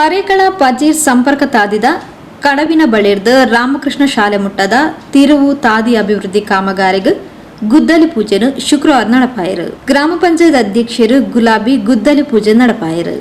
ಹರೇಕಳ ಪಜೀರ್ ಸಂಪರ್ಕ ತಾದಿದ ಕಡವಿನ ಬಳಿರ್ದ ರಾಮಕೃಷ್ಣ ಶಾಲೆ ಮುಟ್ಟದ ತಿರುವು ತಾದಿ ಅಭಿವೃದ್ಧಿ ಕಾಮಗಾರಿಗೆ ಗುದ್ದಲಿ ಪೂಜೆನು ಶುಕ್ರವಾರ ನಡಪಾಯರು. ಗ್ರಾಮ ಪಂಚಾಯತ್ ಅಧ್ಯಕ್ಷರು ಗುಲಾಬಿ ಗುದ್ದಲಿ ಪೂಜೆ ನಡಪಾಯರು.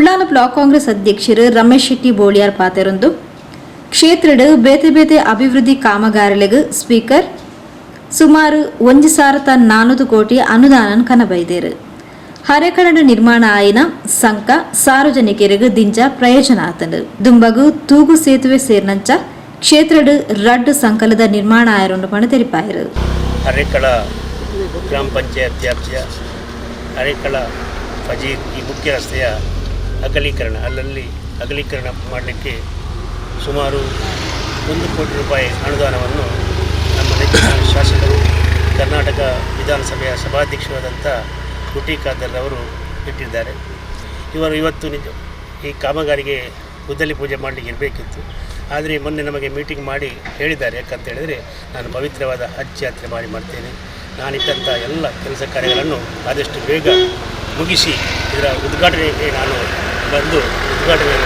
ಉಳ್ಳಾಲ ಬ್ಲಾಕ್ ಕಾಂಗ್ರೆಸ್ ಅಧ್ಯಕ್ಷರು ರಮೇಶ್ ಶೆಟ್ಟಿ ಬೋಳಿಯಾರ್ ಪಾತೆರೊಂದು ಕ್ಷೇತ್ರಡ್ ಬೇತೆ ಬೇತೆ ಅಭಿವೃದ್ಧಿ ಕಾಮಗಾರಿಗಳಿಗೆ ಸ್ಪೀಕರ್ ಸುಮಾರು ಒಂದು ಸಾವಿರದ ನಾನೂರು ಕೋಟಿ ಅನುದಾನ ಕನಬೈದೇರು. ಹರೆಕಡಡ ನಿರ್ಮಾಣ ಆಯಿನ ಸಂಕ ಸಾರ್ವಜನಿಕರಿಗೆ ದಿಂಜ ಪ್ರಯೋಜನ ಆತನು ದುಂಬಗು ತೂಗು ಸೇತುವೆ ಸೇರ್ನಂಚ ಕ್ಷೇತ್ರಡ್ ರಡ್ ಸಂಕಲದ ನಿರ್ಮಾಣ ಆಯರೊಂದು ಪಣ ತೆರಿಪಾಯರು. ಹರೇಕಳ ಗ್ರಾಮ ಪಂಚಾಯತ್ ವ್ಯಾಪ್ತಿಯ ಹರೇಕಳ ಫಜೀರ್ ಈ ಮುಖ್ಯ ರಸ್ತೆಯ ಅಗಲೀಕರಣ, ಅಲ್ಲಲ್ಲಿ ಅಗಲೀಕರಣ ಮಾಡಲಿಕ್ಕೆ ಸುಮಾರು ಒಂದು ಕೋಟಿ ರೂಪಾಯಿ ಅನುದಾನವನ್ನು ನಮ್ಮ ನೆಚ್ಚಿನ ಶಾಸಕರು ಕರ್ನಾಟಕ ವಿಧಾನಸಭೆಯ ಸಭಾಧ್ಯಕ್ಷರಾದಂಥ ಕುಟಿ ಖಾದರ್ ಅವರು ಇಟ್ಟಿದ್ದಾರೆ. ಇವರು ಇವತ್ತು ನಿಜ, ಈ ಕಾಮಗಾರಿಗೆ ಗುದ್ದಲಿ ಪೂಜೆ ಮಾಡಲಿಕ್ಕೆ ಇರಬೇಕಿತ್ತು. ಆದರೆ ಮೊನ್ನೆ ನಮಗೆ ಮೀಟಿಂಗ್ ಮಾಡಿ ಹೇಳಿದ್ದಾರೆ. ಯಾಕಂತ ಹೇಳಿದರೆ ನಾನು ಪವಿತ್ರವಾದ ಹಜ್ ಯಾತ್ರೆ ಮಾಡಿ ಮಾಡ್ತೇನೆ. ನಾನಿಟ್ಟಂಥ ಎಲ್ಲ ಕೆಲಸ ಕಾರ್ಯಗಳನ್ನು ಆದಷ್ಟು ಬೇಗ ಮುಗಿಸಿ ಇದರ ಉದ್ಘಾಟನೆಗೆ ನಾನು ಬಂದು ಉದ್ಘಾಟನೆ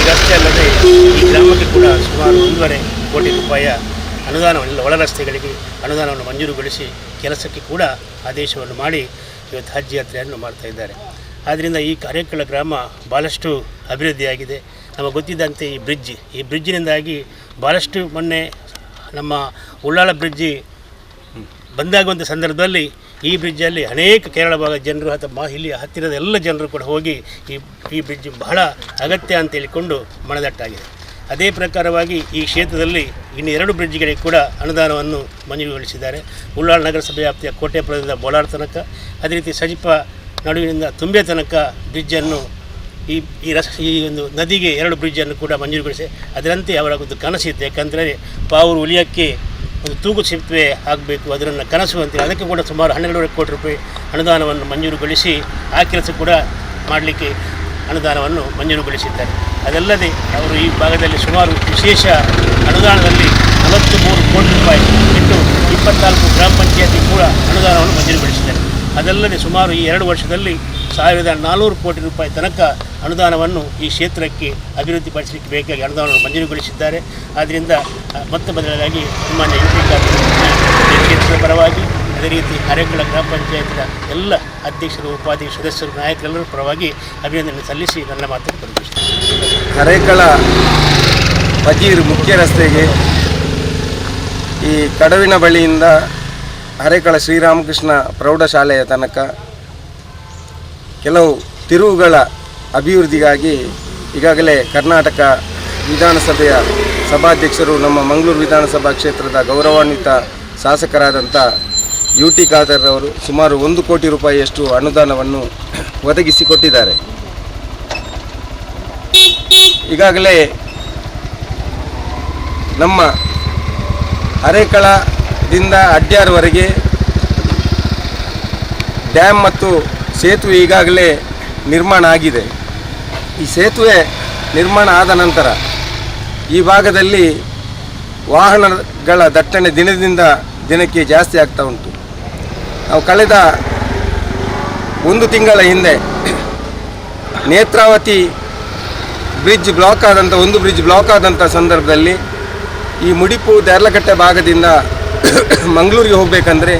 ಈಗಷ್ಟೇ ಅಲ್ಲದೆ ಈ ಗ್ರಾಮಕ್ಕೆ ಕೂಡ ಸುಮಾರು ಒಂದೂವರೆ ಕೋಟಿ ರೂಪಾಯಿಯ ಅನುದಾನವನ್ನು, ಒಳ ರಸ್ತೆಗಳಿಗೆ ಅನುದಾನವನ್ನು ಮಂಜೂರುಗೊಳಿಸಿ ಕೆಲಸಕ್ಕೆ ಕೂಡ ಆದೇಶವನ್ನು ಮಾಡಿ ಇವತ್ತು ಹಜ್ ಯಾತ್ರೆಯನ್ನು ಮಾಡ್ತಾ ಇದ್ದಾರೆ. ಆದ್ದರಿಂದ ಈ ಕಾರ್ಯಕಳ ಗ್ರಾಮ ಭಾಳಷ್ಟು ಅಭಿವೃದ್ಧಿಯಾಗಿದೆ ನಮಗೆ ಗೊತ್ತಿದ್ದಂತೆ ಈ ಬ್ರಿಡ್ಜ್, ಈ ಬ್ರಿಡ್ಜಿನಿಂದಾಗಿ ಭಾಳಷ್ಟು ಮೊನ್ನೆ ನಮ್ಮ ಉಳ್ಳಾಳ ಬ್ರಿಡ್ಜಿ ಬಂದಾಗುವಂಥ ಸಂದರ್ಭದಲ್ಲಿ ಈ ಬ್ರಿಡ್ಜಲ್ಲಿ ಅನೇಕ ಕೇರಳ ಭಾಗದ ಜನರು ಅಥವಾ ಇಲ್ಲಿ ಹತ್ತಿರದ ಎಲ್ಲ ಜನರು ಕೂಡ ಹೋಗಿ ಈ ಈ ಬ್ರಿಡ್ಜ್ ಬಹಳ ಅಗತ್ಯ ಅಂತ ಹೇಳಿಕೊಂಡು ಮನದಟ್ಟಾಗಿದೆ. ಅದೇ ಪ್ರಕಾರವಾಗಿ ಈ ಕ್ಷೇತ್ರದಲ್ಲಿ ಇನ್ನು ಎರಡು ಬ್ರಿಡ್ಜ್ಗಳಿಗೆ ಕೂಡ ಅನುದಾನವನ್ನು ಮಂಜೂರುಗೊಳಿಸಿದ್ದಾರೆ ಉಳ್ಳಾಳ ನಗರಸಭೆ ವ್ಯಾಪ್ತಿಯ ಕೋಟೆಪುರದಿಂದ ಬೋಳಾರ್ ತನಕ, ಅದೇ ರೀತಿ ಸಜಿಪ ನಡುವಿನಿಂದ ತುಂಬೆ ತನಕ ಬ್ರಿಡ್ಜನ್ನು ಈ ಈ ರಸ್, ಈ ಒಂದು ನದಿಗೆ ಎರಡು ಬ್ರಿಡ್ಜನ್ನು ಕೂಡ ಮಂಜೂರುಗೊಳಿಸಿ ಅದರಂತೆ ಅವರ ಒಂದು ಕನಸಿತ್ತು ಯಾಕಂದರೆ ಪಾವೂರು ಉಳಿಯೋಕ್ಕೆ ಒಂದು ತೂಗು ಸೇತುವೆ ಆಗಬೇಕು ಅದನ್ನು ಕನಸು ಅಂತೇಳಿ ಅದಕ್ಕೆ ಕೂಡ ಸುಮಾರು ಹನ್ನೆರಡೂವರೆ ಕೋಟಿ ರೂಪಾಯಿ ಅನುದಾನವನ್ನು ಮಂಜೂರುಗೊಳಿಸಿ ಆ ಕೆಲಸ ಕೂಡ ಮಾಡಲಿಕ್ಕೆ ಅನುದಾನವನ್ನು ಮಂಜೂರುಗೊಳಿಸಿದ್ದಾರೆ ಅದಲ್ಲದೆ ಅವರು ಈ ಭಾಗದಲ್ಲಿ ಸುಮಾರು ವಿಶೇಷ ಅನುದಾನದಲ್ಲಿ ನಲವತ್ತು ಮೂರು ಕೋಟಿ ರೂಪಾಯಿ ಇಟ್ಟು ಇಪ್ಪತ್ನಾಲ್ಕು ಗ್ರಾಮ ಪಂಚಾಯತಿ ಕೂಡ ಅನುದಾನವನ್ನು ಮಂಜೂರುಗೊಳಿಸಿದ್ದಾರೆ ಅದಲ್ಲದೆ ಸುಮಾರು ಈ ಎರಡು ವರ್ಷದಲ್ಲಿ ಸಾವಿರದ ನಾನ್ನೂರು ಕೋಟಿ ರೂಪಾಯಿ ತನಕ ಅನುದಾನವನ್ನು ಈ ಕ್ಷೇತ್ರಕ್ಕೆ ಅಭಿವೃದ್ಧಿಪಡಿಸಲಿಕ್ಕೆ ಬೇಕಾಗಿ ಅನುದಾನವನ್ನು ಮಂಜೂರುಗೊಳಿಸಿದ್ದಾರೆ. ಆದ್ದರಿಂದ ಮೊತ್ತ ಮೊದಲಾಗಿ ತುಂಬಾ ಎಂ ಕ್ಷೇತ್ರದ ಪರವಾಗಿ ಅದೇ ರೀತಿ ಅರೆಕಳ ಗ್ರಾಮ ಪಂಚಾಯತ್ನ ಎಲ್ಲ ಅಧ್ಯಕ್ಷರು, ಉಪಾಧ್ಯಕ್ಷ ಸದಸ್ಯರು, ನಾಯಕರೆಲ್ಲರ ಪರವಾಗಿ ಅಭಿನಂದನೆ ಸಲ್ಲಿಸಿ ನನ್ನ ಮಾತನ್ನು ಕೊಡುತ್ತೇನೆ ಹರೇಕಳ ಬಜೀರ್ ಮುಖ್ಯ ರಸ್ತೆಗೆ ಈ ಕಡವಿನ ಬಳಿಯಿಂದ ಹರೇಕಳ ಶ್ರೀರಾಮಕೃಷ್ಣ ಪ್ರೌಢಶಾಲೆಯ ತನಕ ಕೆಲವು ತಿರುವುಗಳ ಅಭಿವೃದ್ಧಿಗಾಗಿ ಈಗಾಗಲೇ ಕರ್ನಾಟಕ ವಿಧಾನಸಭೆಯ ಸಭಾಧ್ಯಕ್ಷರು, ನಮ್ಮ ಮಂಗಳೂರು ವಿಧಾನಸಭಾ ಕ್ಷೇತ್ರದ ಗೌರವಾನ್ವಿತ ಶಾಸಕರಾದಂಥ ಯು ಟಿ ಖಾದರ್ ಅವರು ಸುಮಾರು ಒಂದು ಕೋಟಿ ರೂಪಾಯಿಯಷ್ಟು ಅನುದಾನವನ್ನು ಒದಗಿಸಿಕೊಟ್ಟಿದ್ದಾರೆ. ಈಗಾಗಲೇ ನಮ್ಮ ಅರೆಕಳದಿಂದ ಅಡ್ಯಾರ್ವರೆಗೆ ಡ್ಯಾಮ್ ಮತ್ತು ಸೇತುವೆ ಈಗಾಗಲೇ ನಿರ್ಮಾಣ ಆಗಿದೆ. ಈ ಸೇತುವೆ ನಿರ್ಮಾಣ ಆದ ನಂತರ ಈ ಭಾಗದಲ್ಲಿ ವಾಹನಗಳ ದಟ್ಟಣೆ ದಿನದಿಂದ ದಿನಕ್ಕೆ ಜಾಸ್ತಿ ಆಗ್ತಾ ಉಂಟು. ನಾವು ಕಳೆದ ಒಂದು ತಿಂಗಳ ಹಿಂದೆ ನೇತ್ರಾವತಿ ಬ್ರಿಡ್ಜ್ ಬ್ಲಾಕ್ ಆದಂಥ ಒಂದು ಬ್ರಿಡ್ಜ್ ಬ್ಲಾಕ್ ಆದಂಥ ಸಂದರ್ಭದಲ್ಲಿ ಈ ಮುಡಿಪು ದೇರ್ಲಕಟ್ಟೆ ಭಾಗದಿಂದ ಮಂಗಳೂರಿಗೆ ಹೋಗಬೇಕಂದ್ರೆ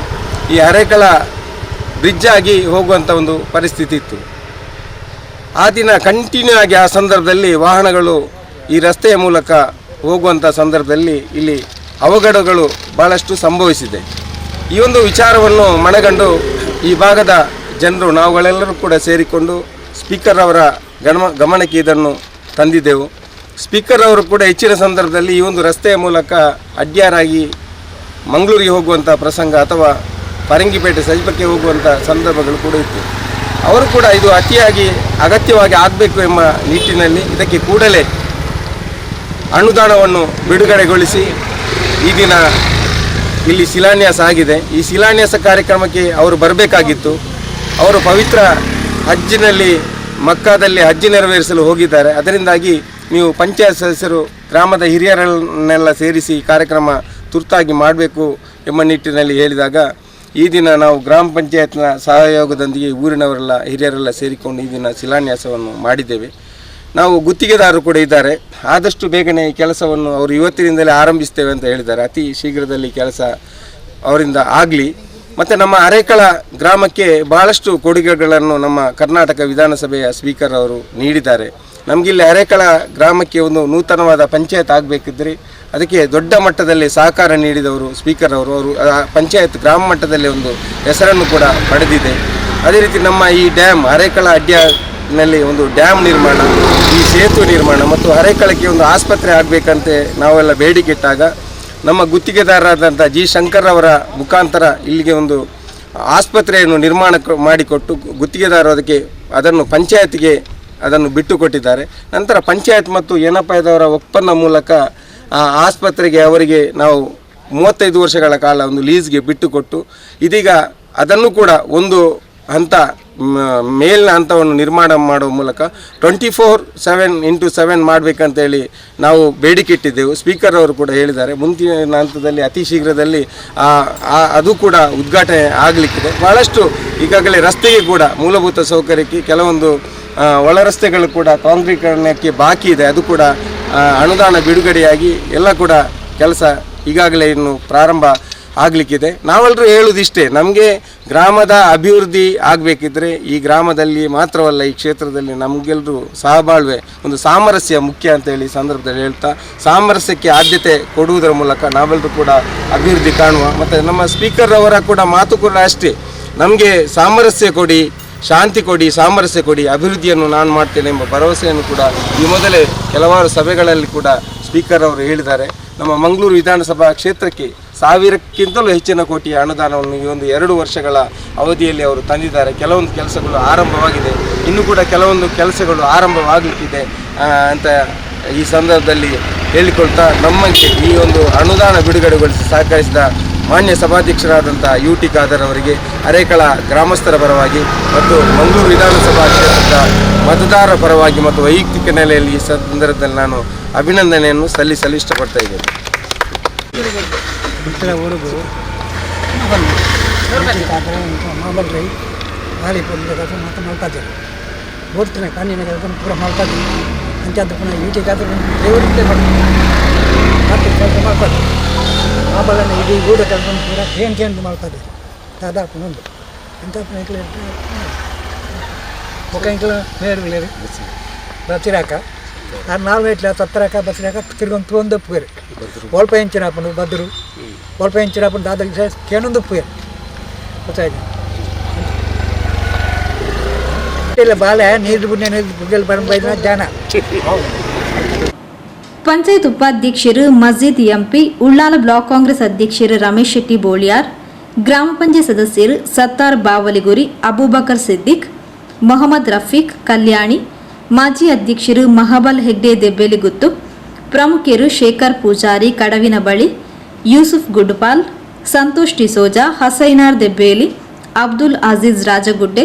ಈ ಅರೆಕಳ ಬ್ರಿಡ್ಜ್ ಆಗಿ ಹೋಗುವಂಥ ಒಂದು ಪರಿಸ್ಥಿತಿ ಇತ್ತು. ಆ ದಿನ ಕಂಟಿನ್ಯೂ ಆಗಿ ಆ ಸಂದರ್ಭದಲ್ಲಿ ವಾಹನಗಳು ಈ ರಸ್ತೆಯ ಮೂಲಕ ಹೋಗುವಂಥ ಸಂದರ್ಭದಲ್ಲಿ ಇಲ್ಲಿ ಅವಘಡಗಳು ಭಾಳಷ್ಟು ಸಂಭವಿಸಿದೆ. ಈ ಒಂದು ವಿಚಾರವನ್ನು ಮನಗಂಡು ಈ ಭಾಗದ ಜನರು, ನಾವುಗಳೆಲ್ಲರೂ ಕೂಡ ಸೇರಿಕೊಂಡು ಸ್ಪೀಕರ್ ಅವರ ಗಮ, ಗಮನಕ್ಕೆ ಇದನ್ನು ತಂದಿದ್ದೆವು. ಸ್ಪೀಕರ್ ಅವರು ಕೂಡ ಹೆಚ್ಚಿನ ಸಂದರ್ಭದಲ್ಲಿ ಈ ಒಂದು ರಸ್ತೆಯ ಮೂಲಕ ಅಡ್ಯಾರಾಗಿ ಮಂಗಳೂರಿಗೆ ಹೋಗುವಂಥ ಪ್ರಸಂಗ ಅಥವಾ ಪರಂಗಿಪೇಟೆ ಸಜಿಪಕ್ಕೆ ಹೋಗುವಂಥ ಸಂದರ್ಭಗಳು ಕೂಡ ಇತ್ತು. ಅವರು ಕೂಡ ಇದು ಅತಿಯಾಗಿ ಅಗತ್ಯವಾಗಿ ಆಗಬೇಕು ಎಂಬ ನಿಟ್ಟಿನಲ್ಲಿ ಇದಕ್ಕೆ ಕೂಡಲೇ ಅನುದಾನವನ್ನು ಬಿಡುಗಡೆಗೊಳಿಸಿ ಈ ದಿನ ಇಲ್ಲಿ ಶಿಲಾನ್ಯಾಸ ಆಗಿದೆ. ಈ ಶಿಲಾನ್ಯಾಸ ಕಾರ್ಯಕ್ರಮಕ್ಕೆ ಅವರು ಬರಬೇಕಾಗಿತ್ತು. ಅವರು ಪವಿತ್ರ ಹಜ್ಜಿನಲ್ಲಿ ಮಕ್ಕಾದಲ್ಲಿ ಹಜ್ಜಿ ನೆರವೇರಿಸಲು ಹೋಗಿದ್ದಾರೆ. ಅದರಿಂದಾಗಿ ನೀವು ಪಂಚಾಯತ್ ಸದಸ್ಯರು, ಗ್ರಾಮದ ಹಿರಿಯರನ್ನೆಲ್ಲ ಸೇರಿಸಿ ಕಾರ್ಯಕ್ರಮ ತುರ್ತಾಗಿ ಮಾಡಬೇಕು ಎಂಬ ನಿಟ್ಟಿನಲ್ಲಿ ಹೇಳಿದಾಗ ಈ ದಿನ ನಾವು ಗ್ರಾಮ ಪಂಚಾಯತ್ನ ಸಹಯೋಗದೊಂದಿಗೆ ಊರಿನವರೆಲ್ಲ, ಹಿರಿಯರೆಲ್ಲ ಸೇರಿಕೊಂಡು ಈ ದಿನ ಶಿಲಾನ್ಯಾಸವನ್ನು ಮಾಡಿದ್ದೇವೆ. ನಾವು ಗುತ್ತಿಗೆದಾರರು ಕೂಡ ಇದ್ದಾರೆ. ಆದಷ್ಟು ಬೇಗನೆ ಕೆಲಸವನ್ನು ಅವರು ಇವತ್ತಿನಿಂದಲೇ ಆರಂಭಿಸ್ತೇವೆ ಅಂತ ಹೇಳಿದ್ದಾರೆ. ಅತಿ ಶೀಘ್ರದಲ್ಲಿ ಕೆಲಸ ಅವರಿಂದ ಆಗಲಿ. ಮತ್ತು ನಮ್ಮ ಅರೇಕಳ ಗ್ರಾಮಕ್ಕೆ ಭಾಳಷ್ಟು ಕೊಡುಗೆಗಳನ್ನು ನಮ್ಮ ಕರ್ನಾಟಕ ವಿಧಾನಸಭೆಯ ಸ್ಪೀಕರ್ ಅವರು ನೀಡಿದ್ದಾರೆ. ನಮಗಿಲ್ಲಿ ಅರೇಕಳ ಗ್ರಾಮಕ್ಕೆ ಒಂದು ನೂತನವಾದ ಪಂಚಾಯತ್ ಆಗಬೇಕಿದ್ರೆ ಅದಕ್ಕೆ ದೊಡ್ಡ ಮಟ್ಟದಲ್ಲಿ ಸಹಕಾರ ನೀಡಿದವರು ಸ್ಪೀಕರ್ ಅವರು ಅವರು ಪಂಚಾಯತ್ ಗ್ರಾಮ ಮಟ್ಟದಲ್ಲಿ ಒಂದು ಹೆಸರನ್ನು ಕೂಡ ಪಡೆದಿದೆ. ಅದೇ ರೀತಿ ನಮ್ಮ ಈ ಡ್ಯಾಮ್ ಅರೇಕಳ ಅಡ್ಯಾನಲ್ಲಿ ಒಂದು ಡ್ಯಾಮ್ ನಿರ್ಮಾಣ, ಈ ಸೇತುವೆ ನಿರ್ಮಾಣ ಮತ್ತು ಅರೇಕಳಕ್ಕೆ ಒಂದು ಆಸ್ಪತ್ರೆ ಆಗಬೇಕಂತೆ ನಾವೆಲ್ಲ ಬೇಡಿಕೆ ಇಟ್ಟಾಗ ನಮ್ಮ ಗುತ್ತಿಗೆದಾರರಾದಂಥ ಜಿ ಶಂಕರ್ ಅವರ ಮುಖಾಂತರ ಇಲ್ಲಿಗೆ ಒಂದು ಆಸ್ಪತ್ರೆಯನ್ನು ನಿರ್ಮಾಣ ಮಾಡಿಕೊಟ್ಟು ಗುತ್ತಿಗೆದಾರರು ಅದಕ್ಕೆ ಅದನ್ನು ಪಂಚಾಯತ್ಗೆ ಅದನ್ನು ಬಿಟ್ಟು ಕೊಟ್ಟಿದ್ದಾರೆ ನಂತರ ಪಂಚಾಯತ್ ಮತ್ತು ಏನಪ್ಪಾಯದವರ ಒಪ್ಪಂದ ಮೂಲಕ ಆ ಆಸ್ಪತ್ರೆಗೆ ಅವರಿಗೆ ನಾವು ಮೂವತ್ತೈದು ವರ್ಷಗಳ ಕಾಲ ಒಂದು ಲೀಸ್ಗೆ ಬಿಟ್ಟುಕೊಟ್ಟು ಇದೀಗ ಅದನ್ನು ಕೂಡ ಒಂದು ಹಂತ ಮೇಲಿನ ಹಂತವನ್ನು ನಿರ್ಮಾಣ ಮಾಡುವ ಮೂಲಕ twenty four seven into seven ಮಾಡಬೇಕಂತೇಳಿ ನಾವು ಬೇಡಿಕೆ ಇಟ್ಟಿದ್ದೆವು. ಸ್ಪೀಕರ್ ಅವರು ಕೂಡ ಹೇಳಿದ್ದಾರೆ. ಮುಂದಿನ ಹಂತದಲ್ಲಿ ಅತಿ ಶೀಘ್ರದಲ್ಲಿ ಅದು ಕೂಡ ಉದ್ಘಾಟನೆ ಆಗಲಿಕ್ಕಿದೆ. ಭಾಳಷ್ಟು ಈಗಾಗಲೇ ರಸ್ತೆಗೆ ಕೂಡ ಮೂಲಭೂತ ಸೌಕರ್ಯಕ್ಕೆ ಕೆಲವೊಂದು ಒಳ ರಸ್ತೆಗಳು ಕೂಡ ಕಾಂಕ್ರೀಕರಣಕ್ಕೆ ಬಾಕಿ ಇದೆ. ಅದು ಕೂಡ ಅನುದಾನ ಬಿಡುಗಡೆಯಾಗಿ ಎಲ್ಲ ಕೂಡ ಕೆಲಸ ಈಗಾಗಲೇ ಇನ್ನು ಪ್ರಾರಂಭ ಆಗಲಿಕ್ಕಿದೆ. ನಾವೆಲ್ಲರೂ ಹೇಳುವುದಿಷ್ಟೇ ನಮಗೆ ಗ್ರಾಮದ ಅಭಿವೃದ್ಧಿ ಆಗಬೇಕಿದ್ರೆ ಈ ಗ್ರಾಮದಲ್ಲಿ ಮಾತ್ರವಲ್ಲ, ಈ ಕ್ಷೇತ್ರದಲ್ಲಿ ನಮಗೆಲ್ಲರೂ ಸಹಬಾಳ್ವೆ, ಒಂದು ಸಾಮರಸ್ಯ ಮುಖ್ಯ ಅಂತೇಳಿ ಈ ಸಂದರ್ಭದಲ್ಲಿ ಹೇಳ್ತಾ, ಸಾಮರಸ್ಯಕ್ಕೆ ಆದ್ಯತೆ ಕೊಡುವುದರ ಮೂಲಕ ನಾವೆಲ್ಲರೂ ಕೂಡ ಅಭಿವೃದ್ಧಿ ಕಾಣುವ. ಮತ್ತು ನಮ್ಮ ಸ್ಪೀಕರ್ ಅವರ ಕೂಡ ಮಾತು ಕೂಡ ಅಷ್ಟೇ, ನಮಗೆ ಸಾಮರಸ್ಯ ಕೊಡಿ, ಶಾಂತಿ ಕೊಡಿ, ಸಾಮರಸ್ಯ ಕೊಡಿ, ಅಭಿವೃದ್ಧಿಯನ್ನು ನಾನು ಮಾಡ್ತೇನೆ ಎಂಬ ಭರವಸೆಯನ್ನು ಕೂಡ ಈ ಮೊದಲೇ ಕೆಲವಾರು ಸಭೆಗಳಲ್ಲಿ ಕೂಡ ಸ್ಪೀಕರ್ ಅವರು ಹೇಳಿದ್ದಾರೆ. ನಮ್ಮ ಮಂಗಳೂರು ವಿಧಾನಸಭಾ ಕ್ಷೇತ್ರಕ್ಕೆ ಸಾವಿರಕ್ಕಿಂತಲೂ ಹೆಚ್ಚಿನ ಕೋಟಿಯ ಅನುದಾನವನ್ನು ಈ ಒಂದು ಎರಡು ವರ್ಷಗಳ ಅವಧಿಯಲ್ಲಿ ಅವರು ತಂದಿದ್ದಾರೆ. ಕೆಲವೊಂದು ಕೆಲಸಗಳು ಆರಂಭವಾಗಿದೆ. ಇನ್ನು ಕೂಡ ಕೆಲವೊಂದು ಕೆಲಸಗಳು ಆರಂಭವಾಗಲಿಕ್ಕಿದೆ ಅಂತ ಈ ಸಂದರ್ಭದಲ್ಲಿ ಹೇಳಿಕೊಳ್ತಾ ನಮ್ಮಕ್ಕೆ ಈ ಒಂದು ಅನುದಾನ ಬಿಡುಗಡೆಗೊಳಿಸಿ ಸಹಕರಿಸಿದ ಮಾನ್ಯ ಸಭಾಧ್ಯಕ್ಷರಾದಂಥ ಯು ಟಿ ಖಾದರ್ ಅವರಿಗೆ ಅರೇಕಳ ಗ್ರಾಮಸ್ಥರ ಪರವಾಗಿ ಮತ್ತು ಮಂಗಳೂರು ವಿಧಾನಸಭಾ ಕ್ಷೇತ್ರದ ಮತದಾರರ ಪರವಾಗಿ ಮತ್ತು ವೈಯಕ್ತಿಕ ನೆಲೆಯಲ್ಲಿ ಈ ಸಂದರ್ಭದಲ್ಲಿ ನಾನು ಅಭಿನಂದನೆಯನ್ನು ಸಲ್ಲಿಸಲು ಇಷ್ಟಪಡ್ತಾ ಇದ್ದೇನೆ. ಬಿಟ್ಟರೆ ಓಡುದು ಮಾಡ್ರಿ ನಾಳೆ ಬಂದು ಕೆಲಸ ಮಾತ್ರ ಮಾಡ್ತಾಯಿದ್ದೇನೆ ಓಡ್ತೇನೆ ಕಾಣಿನ ಕೆಲಸ ಪೂರ ಮಾಡ್ತಾಯಿದ್ದೀನಿ ಅಂಚಾದ ಪುನಃ ಈಟಿ ಜಾತ್ರೆ ದೇವರಿಂದ ಬರ್ತೀನಿ ರಾತ್ರಿ ಕೆಲಸ ಮಾಡ್ತಾರೆ ಆ ಬಲನ ಇಡೀ ಗೂಡು ಕೆಲಸ ಪೂರ ಕೇನ್ ಕೇನ್ ಮಾಡ್ತಾರೆ ದಾದಾ ಒಂದು ಇಂಥ ಪುನಃ ಮುಖ ಇಂಕ್ಲ ನೇರಗಳೇ ರತಿರಾಕ ಆ ನಾಲ್ಕು ಇಟ್ಲ ತತ್ತರಾಕ ಬಸ್ರಾಕ ತಿರ್ಗೊಂದು ತೊಗೊಂದು ಒಲ್ಪ ಹೆಂಚಿನಪ್ಪನು ಬದ್ರು ಒಲ್ಪ ಹೆಂಚಿನಪ್ಪನು ದಾದ ಕೇನೊಂದು ಉಪ್ಪುಗೇರಿ ಗೊತ್ತಾಯ್ತು? ಇಲ್ಲ ನೀರು ಬುಣ್ಣ ನೀರು ಬುಗ್ಗಲ್ ಜಾನ ಪಂಚಾಯತ್ ಉಪಾಧ್ಯಕ್ಷರು ಮಸ್ಜಿದ್ ಎಂಪಿ ಉಳ್ಳಾಲ ಬ್ಲಾಕ್ ಕಾಂಗ್ರೆಸ್ ಅಧ್ಯಕ್ಷರು ರಮೇಶ್ ಶೆಟ್ಟಿ ಬೋಳಿಯಾರ್ ಗ್ರಾಮ ಪಂಚಾಯತ್ ಸದಸ್ಯರು ಸತ್ತಾರ್ ಬಾವಲಿಗುರಿ ಅಬೂಬಕರ್ ಸಿದ್ದಿಕ್ ಮೊಹಮ್ಮದ್ ರಫೀಕ್ ಕಲ್ಯಾಣಿ ಮಾಜಿ ಅಧ್ಯಕ್ಷರು ಮಹಬಲ್ ಹೆಗ್ಡೆ ದೆಬ್ಬೆಲಿಗುತ್ತು ಪ್ರಮುಖರು ಶೇಖರ್ ಪೂಜಾರಿ ಕಡವಿನ ಬಳಿ, ಯೂಸುಫ್ ಗುಡ್ಪಾಲ್, ಸಂತೋಷ್ ಡಿಸೋಜಾ, ಹಸೈನಾರ್ ದೆಬ್ಬೇಲಿ, ಅಬ್ದುಲ್ ಅಜೀಜ್ ರಾಜಗುಡ್ಡೆ,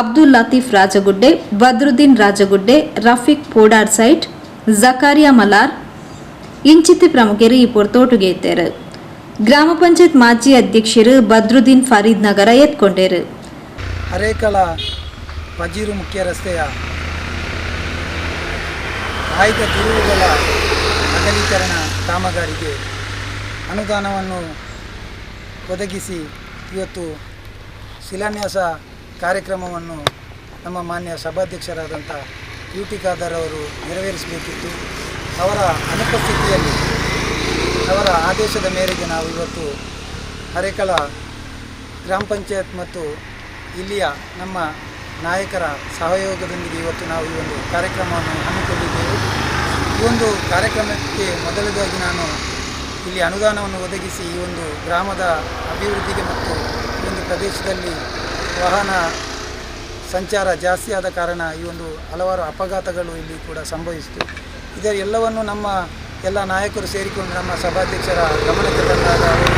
ಅಬ್ದುಲ್ ಲತೀಫ್ ರಾಜಗುಡ್ಡೆ, ಬದ್ರುದ್ದೀನ್ ರಾಜಗುಡ್ಡೆ, ರಫೀಕ್ ಪೋಡಾರ್ ಸೈಟ್, ಜಕಾರಿಯಾ ಮಲಾರ್, ಇಂಚಿತಿ ಪ್ರಮುಖರು ಈ ಪೊರ್ತೋಟುಗೆ ಗ್ರಾಮ ಪಂಚಾಯತ್ ಮಾಜಿ ಅಧ್ಯಕ್ಷರು ಬದ್ರುದ್ದೀನ್ ಫರೀದ್ ನಗರ ಎತ್ಕೊಂಡೇರು. ಅರೇಕಳ ಪಜೀರು ಮುಖ್ಯ ರಸ್ತೆಯ ಆಯ್ದ ತಿರುವುಗಳ ಅಗಲೀಕರಣ ಕಾಮಗಾರಿಗೆ ಅನುದಾನವನ್ನು ಒದಗಿಸಿ ಇವತ್ತು ಶಿಲಾನ್ಯಾಸ ಕಾರ್ಯಕ್ರಮವನ್ನು ನಮ್ಮ ಮಾನ್ಯ ಸಭಾಧ್ಯಕ್ಷರಾದಂಥ ಯು ಟಿ ಖಾದರ್ ಅವರು ನೆರವೇರಿಸಬೇಕಿತ್ತು. ಅವರ ಅನುಪಸ್ಥಿತಿಯಲ್ಲಿ, ಅವರ ಆದೇಶದ ಮೇರೆಗೆ ನಾವು ಇವತ್ತು ಹರೇಕಳ ಗ್ರಾಮ ಪಂಚಾಯತ್ ಮತ್ತು ಇಲ್ಲಿಯ ನಮ್ಮ ನಾಯಕರ ಸಹಯೋಗದೊಂದಿಗೆ ಇವತ್ತು ನಾವು ಈ ಒಂದು ಕಾರ್ಯಕ್ರಮವನ್ನು ಹಮ್ಮಿಕೊಂಡಿದ್ದೇವೆ. ಈ ಒಂದು ಕಾರ್ಯಕ್ರಮಕ್ಕೆ ಮೊದಲದಾಗಿ ನಾನು ಇಲ್ಲಿ ಅನುದಾನವನ್ನು ಒದಗಿಸಿ ಈ ಒಂದು ಗ್ರಾಮದ ಅಭಿವೃದ್ಧಿಗೆ ಮತ್ತು ಈ ಒಂದು ಪ್ರದೇಶದಲ್ಲಿ ವಾಹನ ಸಂಚಾರ ಜಾಸ್ತಿ ಆದ ಕಾರಣ ಈ ಒಂದು ಹಲವಾರು ಅಪಘಾತಗಳು ಇಲ್ಲಿ ಕೂಡ ಸಂಭವಿಸಿತು. ಇದರ ಎಲ್ಲವನ್ನು ನಮ್ಮ ಎಲ್ಲ ನಾಯಕರು ಸೇರಿಕೊಂಡು ನಮ್ಮ ಸಭಾಧ್ಯಕ್ಷರ ಗಮನಕ್ಕೆ ತಂದಾಗ ಅವರು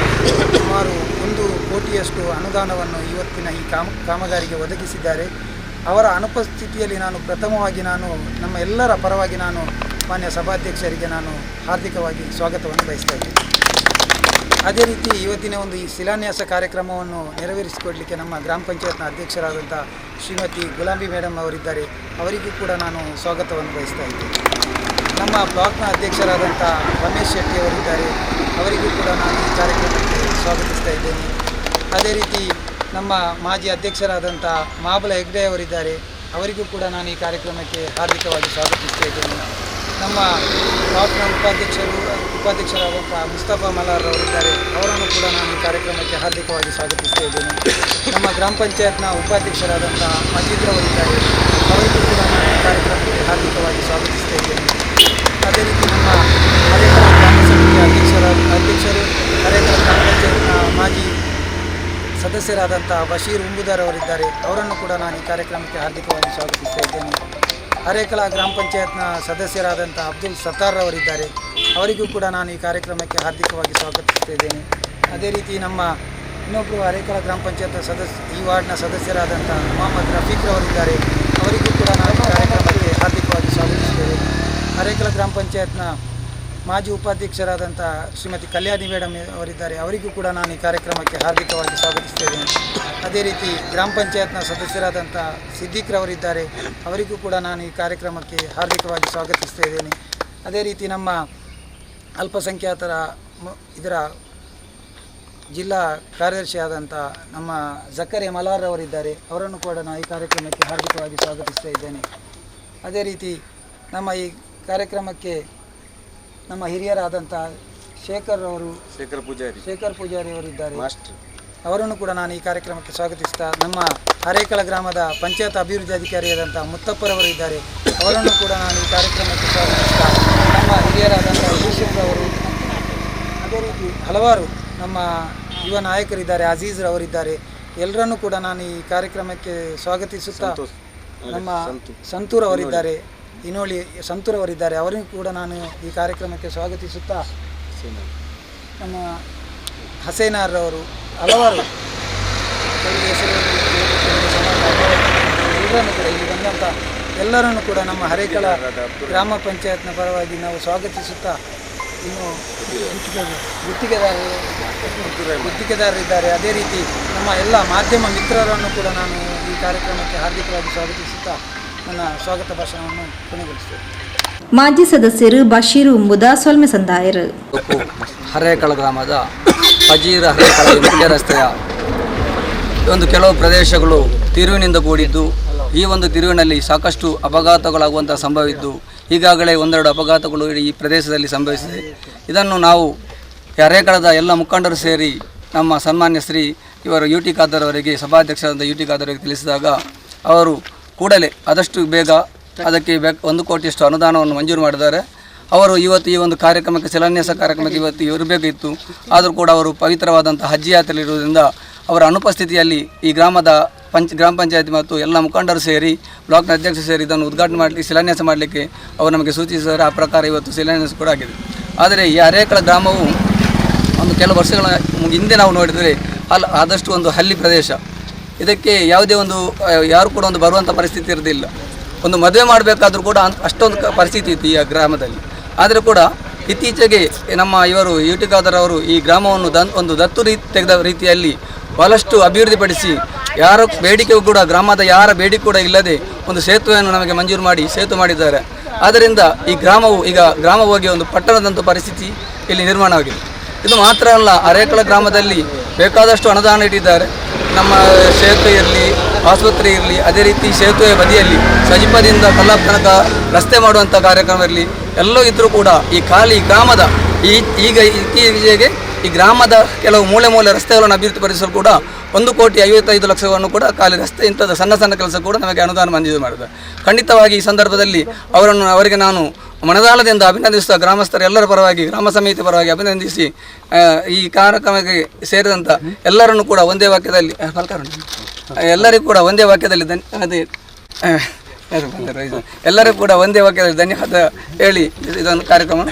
ಸುಮಾರು ಒಂದು ಕೋಟಿಯಷ್ಟು ಅನುದಾನವನ್ನು ಇವತ್ತಿನ ಈ ಕಾಮ, ಕಾಮಗಾರಿಗೆ ಒದಗಿಸಿದ್ದಾರೆ. ಅವರ ಅನುಪಸ್ಥಿತಿಯಲ್ಲಿ ನಾನು ಪ್ರಥಮವಾಗಿ ನಾನು ನಮ್ಮ ಎಲ್ಲರ ಪರವಾಗಿ ನಾನು ಮಾನ್ಯ ಸಭಾಧ್ಯಕ್ಷರಿಗೆ ನಾನು ಹಾರ್ದಿಕವಾಗಿ ಸ್ವಾಗತವನ್ನು ಬಯಸ್ತಾ ಇದ್ದೇನೆ. ಅದೇ ರೀತಿ ಇವತ್ತಿನ ಒಂದು ಈ ಶಿಲಾನ್ಯಾಸ ಕಾರ್ಯಕ್ರಮವನ್ನು ನೆರವೇರಿಸಿಕೊಡಲಿಕ್ಕೆ ನಮ್ಮ ಗ್ರಾಮ ಪಂಚಾಯತ್ನ ಅಧ್ಯಕ್ಷರಾದಂಥ ಶ್ರೀಮತಿ ಗುಲಾಬಿ ಮೇಡಮ್ ಅವರಿದ್ದಾರೆ. ಅವರಿಗೂ ಕೂಡ ನಾನು ಸ್ವಾಗತವನ್ನು ಬಯಸ್ತಾ ಇದ್ದೇನೆ. ನಮ್ಮ ಬ್ಲಾಕ್ನ ಅಧ್ಯಕ್ಷರಾದಂಥ ರಮೇಶ್ ಶೆಟ್ಟಿ ಅವರಿದ್ದಾರೆ. ಅವರಿಗೂ ಕೂಡ ನಾನು ಈ ಕಾರ್ಯಕ್ರಮಕ್ಕೆ ಸ್ವಾಗತಿಸ್ತಾ ಇದ್ದೇನೆ. ಅದೇ ರೀತಿ ನಮ್ಮ ಮಾಜಿ ಅಧ್ಯಕ್ಷರಾದಂಥ ಮಹಾಬಲ ಹೆಗ್ಡೆ ಅವರಿದ್ದಾರೆ. ಅವರಿಗೂ ಕೂಡ ನಾನು ಈ ಕಾರ್ಯಕ್ರಮಕ್ಕೆ ಹಾರ್ದಿಕವಾಗಿ ಸ್ವಾಗತಿಸ್ತಾ ಇದ್ದೇನೆ. ನಮ್ಮ ಬ್ಲಾಕ್ನ ಉಪಾಧ್ಯಕ್ಷರು, ಉಪಾಧ್ಯಕ್ಷರಾದಂಥ ಮುಸ್ತಫಾ ಮಲಾರ್ ಅವರಿದ್ದಾರೆ. ಅವರನ್ನು ಕೂಡ ನಾನು ಈ ಕಾರ್ಯಕ್ರಮಕ್ಕೆ ಹಾರ್ದಿಕವಾಗಿ ಸ್ವಾಗತಿಸ್ತಾ ಇದ್ದೇನೆ. ನಮ್ಮ ಗ್ರಾಮ ಪಂಚಾಯತ್ನ ಉಪಾಧ್ಯಕ್ಷರಾದಂಥ ಮಜೀದ್ ಅವರಿದ್ದಾರೆ. ಅವರಿಗೂ ಕೂಡ ನಾನು ಈ ಕಾರ್ಯಕ್ರಮಕ್ಕೆ ಹಾರ್ದಿಕವಾಗಿ ಸ್ವಾಗತಿಸ್ತಾ ಇದ್ದೇನೆ. ಅದೇ ರೀತಿ ನಮ್ಮ ಗ್ರಾಮ ಸಮಿತಿಯ ಅಧ್ಯಕ್ಷರ, ಅಧ್ಯಕ್ಷರು ಹರೇಕರ ಗ್ರಾಮ ಮಾಜಿ ಸದಸ್ಯರಾದಂಥ ಬಶೀರ್ ಉಂಬುದಾರ್ ಅವರಿದ್ದಾರೆ. ಅವರನ್ನು ಕೂಡ ನಾನು ಈ ಕಾರ್ಯಕ್ರಮಕ್ಕೆ ಹಾರ್ದಿಕವಾಗಿ ಸ್ವಾಗತಿಸ್ತಾ ಇದ್ದೇನೆ. ಅರೇಕಲ ಗ್ರಾಮ ಪಂಚಾಯತ್ನ ಸದಸ್ಯರಾದಂಥ ಅಬ್ದುಲ್ ಸತ್ತಾರ್ ಅವರಿದ್ದಾರೆ. ಅವರಿಗೂ ಕೂಡ ನಾನು ಈ ಕಾರ್ಯಕ್ರಮಕ್ಕೆ ಹಾರ್ದಿಕವಾಗಿ ಸ್ವಾಗತಿಸ್ತಾ ಅದೇ ರೀತಿ ನಮ್ಮ ಇನ್ನೊಬ್ಬರು ಅರೇಕಲ ಗ್ರಾಮ ಪಂಚಾಯತ್ ಸದಸ್ಯ ಈ ವಾರ್ಡ್ನ ಸದಸ್ಯರಾದಂಥ ಮೊಹಮ್ಮದ್ ರಫೀಕ್ ಅವರಿದ್ದಾರೆ ಅವರಿಗೂ ಕೂಡ ನಾನು ಕಾರ್ಯಕ್ರಮಕ್ಕೆ ಹಾರ್ದಿಕವಾಗಿ ಸ್ವಾಗತಿಸ್ತೇವೆ. ಅರೇಕಲ ಗ್ರಾಮ ಪಂಚಾಯತ್ನ ಮಾಜಿ ಉಪಾಧ್ಯಕ್ಷರಾದಂಥ ಶ್ರೀಮತಿ ಕಲ್ಯಾಣಿ ಮೇಡಮ್ ಅವರಿದ್ದಾರೆ. ಅವರಿಗೂ ಕೂಡ ನಾನು ಈ ಕಾರ್ಯಕ್ರಮಕ್ಕೆ ಹಾರ್ದಿಕವಾಗಿ ಸ್ವಾಗತಿಸ್ತೇನೆ. ಅದೇ ರೀತಿ ಗ್ರಾಮ ಪಂಚಾಯತ್ನ ಸದಸ್ಯರಾದಂಥ ಸಿದ್ದಿಕ್ರವರಿದ್ದಾರೆ ಅವರಿಗೂ ಕೂಡ ನಾನು ಈ ಕಾರ್ಯಕ್ರಮಕ್ಕೆ ಹಾರ್ದಿಕವಾಗಿ ಸ್ವಾಗತಿಸ್ತಾ ಇದ್ದೇನೆ ಅದೇ ರೀತಿ ನಮ್ಮ ಅಲ್ಪಸಂಖ್ಯಾತರ ಇದರ ಜಿಲ್ಲಾ ಕಾರ್ಯದರ್ಶಿಯಾದಂಥ ನಮ್ಮ ಜಕರೆ ಮಲಾರ್ ಅವರಿದ್ದಾರೆ ಅವರನ್ನು ಕೂಡ ನಾನು ಈ ಕಾರ್ಯಕ್ರಮಕ್ಕೆ ಹಾರ್ದಿಕವಾಗಿ ಸ್ವಾಗತಿಸ್ತಾ ಇದ್ದೇನೆ. ಅದೇ ರೀತಿ ನಮ್ಮ ಈ ಕಾರ್ಯಕ್ರಮಕ್ಕೆ ನಮ್ಮ ಹಿರಿಯರಾದಂಥ ಶೇಖರ್ ಅವರು ಶೇಖರ್ ಪೂಜಾರಿ. ಶೇಖರ್ ಪೂಜಾರಿ ಅವರಿದ್ದಾರೆ ಮಾಸ್ಟರ್. ಅವರನ್ನು ಕೂಡ ನಾನು ಈ ಕಾರ್ಯಕ್ರಮಕ್ಕೆ ಸ್ವಾಗತಿಸ್ತಾ ನಮ್ಮ ಅರೇಕಳ ಗ್ರಾಮದ ಪಂಚಾಯತ್ ಅಭಿವೃದ್ಧಿ ಅಧಿಕಾರಿಯಾದಂಥ ಮುತ್ತಪ್ಪರವರು ಇದ್ದಾರೆ. ಅವರನ್ನು ಕೂಡ ನಾನು ಈ ಕಾರ್ಯಕ್ರಮಕ್ಕೆ ಸ್ವಾಗತಿಸ್ತಾ ನಮ್ಮ ಹಿರಿಯರಾದಂಥ ಯೂಸುಫ್ ಅವರು. ಅದೇ ರೀತಿ ಹಲವಾರು ನಮ್ಮ ಯುವ ನಾಯಕರಿದ್ದಾರೆ ಅಜೀಜ್ ಅವರಿದ್ದಾರೆ ಎಲ್ಲರನ್ನೂ ಕೂಡ ನಾನು ಈ ಕಾರ್ಯಕ್ರಮಕ್ಕೆ ಸ್ವಾಗತಿಸುತ್ತಾ ನಮ್ಮ ಸಂತೂರ್ ಅವರಿದ್ದಾರೆ. ಇನೋಳಿ ಸಂತೂರ್ ಅವರಿದ್ದಾರೆ ಅವರಿಗೂ ಕೂಡ ನಾನು ಈ ಕಾರ್ಯಕ್ರಮಕ್ಕೆ ಸ್ವಾಗತಿಸುತ್ತಾ ನಮ್ಮ ಹಸೇನಾರ್ ಅವರು ಹಲವಾರು ಎಲ್ಲರನ್ನು ಕೂಡ ಇಲ್ಲಿ ಬಂದಂಥ ಎಲ್ಲರನ್ನು ಕೂಡ ನಮ್ಮ ಹರೇಕಳ ಗ್ರಾಮ ಪಂಚಾಯತ್ನ ಪರವಾಗಿ ನಾವು ಸ್ವಾಗತಿಸುತ್ತಾ ಇನ್ನು ಗುತ್ತಿಗೆದಾರರು ಗುತ್ತಿಗೆದಾರರಿದ್ದಾರೆ. ಅದೇ ರೀತಿ ನಮ್ಮ ಎಲ್ಲ ಮಾಧ್ಯಮ ಮಿತ್ರರನ್ನು ಕೂಡ ನಾನು ಈ ಕಾರ್ಯಕ್ರಮಕ್ಕೆ ಹಾರ್ದಿಕವಾಗಿ ಸ್ವಾಗತಿಸುತ್ತಾ ನನ್ನ ಸ್ವಾಗತ ಭಾಷಣವನ್ನು ಕೊನೆಗೊಳಿಸ್ತೇನೆ ಮಾಜಿ ಸದಸ್ಯರು ಬಶೀರ್ ಉಂಬುದ ಸೊಲ್ಮೆ ಸಂದಾಯರು ಹರೇಕಳ ಗ್ರಾಮದ ಫಜೀರ ಹರೇಕಳ ಮುಖ್ಯ ರಸ್ತೆಯ ಒಂದು ಕೆಲವು ಪ್ರದೇಶಗಳು ತಿರುವಿನಿಂದ ಕೂಡಿದ್ದು ಈ ಒಂದು ತಿರುವಿನಲ್ಲಿ ಸಾಕಷ್ಟು ಅಪಘಾತಗಳಾಗುವಂಥ ಸಂಭವಿದ್ದು ಈಗಾಗಲೇ ಒಂದೆರಡು ಅಪಘಾತಗಳು ಈ ಪ್ರದೇಶದಲ್ಲಿ ಸಂಭವಿಸಿದೆ. ಇದನ್ನು ನಾವು ಹರೇಕಳದ ಎಲ್ಲ ಮುಖಂಡರು ಸೇರಿ ನಮ್ಮ ಸನ್ಮಾನ್ಯ ಶ್ರೀ ಇವರು ಯು ಟಿ ಖಾದರ್ ಅವರಿಗೆ ಸಭಾಧ್ಯಕ್ಷರಾದ ಯು ಟಿ ಖಾದರ್ ಅವರಿಗೆ ತಿಳಿಸಿದಾಗ ಅವರು ಕೂಡಲೇ ಆದಷ್ಟು ಬೇಗ ಅದಕ್ಕೆ ಒಂದು ಕೋಟಿಯಷ್ಟು ಅನುದಾನವನ್ನು ಮಂಜೂರು ಮಾಡಿದ್ದಾರೆ. ಅವರು ಇವತ್ತು ಈ ಒಂದು ಕಾರ್ಯಕ್ರಮಕ್ಕೆ ಶಿಲಾನ್ಯಾಸ ಕಾರ್ಯಕ್ರಮಕ್ಕೆ ಇವತ್ತು ಇರಬೇಕಿತ್ತು ಆದರೂ ಕೂಡ ಅವರು ಪವಿತ್ರವಾದಂಥ ಹಜ್ಜಿ ಯಾತ್ರೆಯಲ್ಲಿರುವುದರಿಂದ ಅವರ ಅನುಪಸ್ಥಿತಿಯಲ್ಲಿ ಈ ಗ್ರಾಮದ ಪಂಚ ಗ್ರಾಮ ಪಂಚಾಯತಿ ಮತ್ತು ಎಲ್ಲ ಮುಖಂಡರು ಸೇರಿ, ಬ್ಲಾಕ್ನ ಅಧ್ಯಕ್ಷರು ಸೇರಿ ಇದನ್ನು ಉದ್ಘಾಟನೆ ಮಾಡಲಿಕ್ಕೆ, ಶಿಲಾನ್ಯಾಸ ಮಾಡಲಿಕ್ಕೆ ಅವರು ನಮಗೆ ಸೂಚಿಸಿದ್ದಾರೆ. ಆ ಪ್ರಕಾರ ಇವತ್ತು ಶಿಲಾನ್ಯಾಸ ಕೂಡ ಆಗಿದೆ. ಆದರೆ ಈ ಅರೇಕಳ ಗ್ರಾಮವು ಒಂದು ಕೆಲವು ವರ್ಷಗಳ ಹಿಂದೆ ನಾವು ನೋಡಿದರೆ ಅಲ್ಲಿ ಆದಷ್ಟು ಒಂದು ಹಳ್ಳಿ ಪ್ರದೇಶ. ಇದಕ್ಕೆ ಯಾವುದೇ ಒಂದು ಯಾರು ಕೂಡ ಒಂದು ಬರುವಂಥ ಪರಿಸ್ಥಿತಿ ಇರೋದಿಲ್ಲ. ಒಂದು ಮದುವೆ ಮಾಡಬೇಕಾದ್ರೂ ಕೂಡ ಅಷ್ಟೊಂದು ಪರಿಸ್ಥಿತಿ ಇತ್ತು ಈ ಗ್ರಾಮದಲ್ಲಿ. ಆದರೂ ಕೂಡ ಇತ್ತೀಚೆಗೆ ನಮ್ಮ ಇವರು ಯುಟಿಕಾದರವರು ಈ ಗ್ರಾಮವನ್ನು ದನ್, ಒಂದು ದತ್ತು ರೀತಿ ತೆಗೆದ ರೀತಿಯಲ್ಲಿ ಬಹಳಷ್ಟು ಅಭಿವೃದ್ಧಿಪಡಿಸಿ ಯಾರ ಬೇಡಿಕೆಯೂ ಕೂಡ, ಗ್ರಾಮದ ಯಾರ ಬೇಡಿಕೆ ಕೂಡ ಇಲ್ಲದೆ ಒಂದು ಸೇತುವೆಯನ್ನು ನಮಗೆ ಮಂಜೂರು ಮಾಡಿ, ಸೇತು ಮಾಡಿದ್ದಾರೆ. ಆದ್ದರಿಂದ ಈ ಗ್ರಾಮವು, ಈಗ ಗ್ರಾಮವಾಗಿ ಒಂದು ಪಟ್ಟಣದಂಥ ಪರಿಸ್ಥಿತಿ ಇಲ್ಲಿ ನಿರ್ಮಾಣವಾಗಿದೆ ಇದು ಮಾತ್ರ ಅಲ್ಲ ಅರೇಕಳ ಗ್ರಾಮದಲ್ಲಿ ಬೇಕಾದಷ್ಟು ಅನುದಾನ ಇಟ್ಟಿದ್ದಾರೆ ನಮ್ಮ ಸೇತುವೆ ಇರಲಿ, ಆಸ್ಪತ್ರೆ ಇರಲಿ, ಅದೇ ರೀತಿ ಸೇತುವೆ ಬದಿಯಲ್ಲಿ ಸಜಿಪದಿಂದ ಕಲ್ಲಾಪ್ ತನಕ ರಸ್ತೆ ಮಾಡುವಂಥ ಕಾರ್ಯಕ್ರಮ ಇರಲಿ, ಎಲ್ಲೋ ಇದ್ದರೂ ಕೂಡ ಈ ಖಾಲಿ ಗ್ರಾಮದ ಈ ಈಗ ಇತ್ತೀಚೆಗೆ ಈ ಗ್ರಾಮದ ಕೆಲವು ಮೂಲೆ ಮೂಲೆ ರಸ್ತೆಗಳನ್ನು ಅಭಿವೃದ್ಧಿಪಡಿಸಲು ಕೂಡ ಒಂದು ಕೋಟಿ ಐವತ್ತೈದು ಲಕ್ಷವನ್ನು ಕೂಡ ಖಾಲಿ ರಸ್ತೆ, ಇಂಥದ್ದು ಸಣ್ಣ ಸಣ್ಣ ಕೆಲಸ ಕೂಡ ನಮಗೆ ಅನುದಾನ ಮಂಜೂರು ಮಾಡಿದೆ. ಖಂಡಿತವಾಗಿ ಈ ಸಂದರ್ಭದಲ್ಲಿ ಅವರನ್ನು, ಅವರಿಗೆ ನಾನು ಮನದಾಳದಿಂದ ಅಭಿನಂದಿಸುತ್ತಾ ಗ್ರಾಮಸ್ಥರ ಎಲ್ಲರ ಪರವಾಗಿ, ಗ್ರಾಮ ಸಮಿತಿ ಪರವಾಗಿ ಅಭಿನಂದಿಸಿ ಈ ಕಾರ್ಯಕ್ರಮಕ್ಕೆ ಸೇರಿದಂಥ ಎಲ್ಲರನ್ನು ಕೂಡ ಒಂದೇ ವಾಕ್ಯದಲ್ಲಿ. ಎಲ್ಲರಿಗೂ ಕೂಡ ಒಂದೇ ವಾಕ್ಯದಲ್ಲಿ ಧನ್ಯ, ಅದೇ ಎಲ್ಲರಿಗೂ ಕೂಡ ಒಂದೇ ವಾಕ್ಯದಲ್ಲಿ ಧನ್ಯವಾದ ಹೇಳಿ ಇದೊಂದು ಕಾರ್ಯಕ್ರಮ